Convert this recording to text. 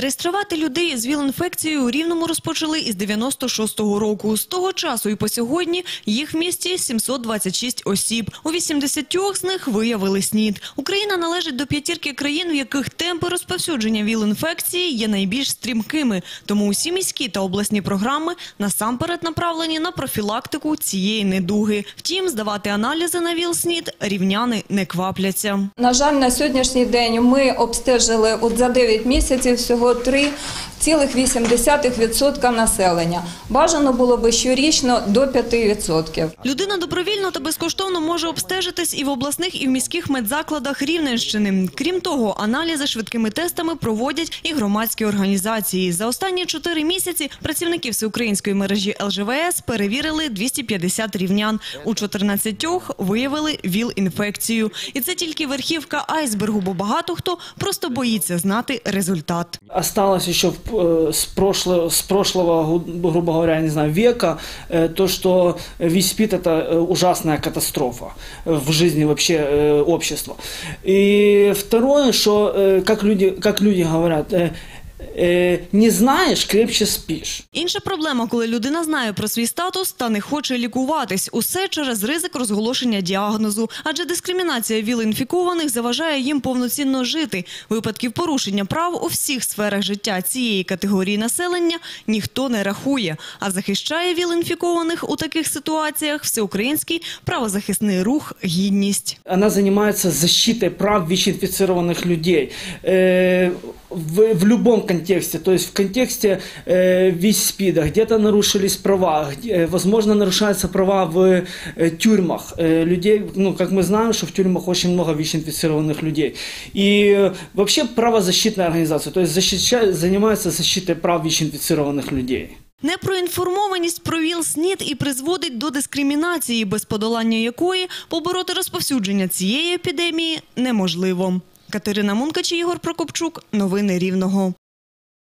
Реєструвати людей з ВІЛ-інфекцією у Рівному розпочали із 96-го року. З того часу і по сьогодні їх в місті 726 осіб. У 80 з них виявили СНІД. Україна належить до п'ятірки країн, в яких темпи розповсюдження ВІЛ-інфекції є найбільш стрімкими. Тому усі міські та обласні програми насамперед направлені на профілактику цієї недуги. Втім, здавати аналізи на ВІЛ-СНІД рівняни не квапляться. На жаль, на сьогоднішній день ми обстежили от за 9 місяців всього 3,8% населення. Бажано було би щорічно до 5%. Людина добровільно та безкоштовно може обстежитись і в обласних, і в міських медзакладах Рівненщини. Крім того, аналізи швидкими тестами проводять і громадські організації. За останні чотири місяці працівники всеукраїнської мережі ЛЖВС перевірили 250 рівнян. У 14 виявили ВІЛ-інфекцію. І це тільки верхівка айсбергу, бо багато хто просто боїться знати результат. Осталось еще э, с прошлого, с прошлого, грубо говоря, не знаю, века, э, то, что весь СПИД это э, ужасная катастрофа в жизни вообще общества. И второе, что, как люди, как люди говорят, не знаешь, крепче спишь. Інша проблема, коли людина знає про свій статус та не хоче лікуватись. Усе через ризик розголошення діагнозу. Адже дискримінація ВІЛ-інфікованих заважає їм повноцінно жити. Випадків порушення прав у всіх сферах життя цієї категорії населення ніхто не рахує. А захищає ВІЛ-інфікованих у таких ситуаціях всеукраїнський правозахисний рух «Гідність». она занимается защитой прав ВИЧ-инфицированных людей э, в, в любом контексте, то есть в контексте э, ВИЧ-СПИДа, где-то нарушились права, где- э, возможно, нарушаются права в э, тюрьмах э, людей, ну, как мы знаем, что в тюрьмах очень много ВИЧ-инфицированных людей. И э, вообще правозащитная организация, то есть защищает, занимается защитой прав ВИЧ-инфицированных людей. Непроінформованість про ВІЛ-СНІД і призводить до дискримінації, без подолання якої побороти розповсюдження цієї епідемії неможливо. Катерина Мункач, Ігор Прокопчук. Новини Рівного.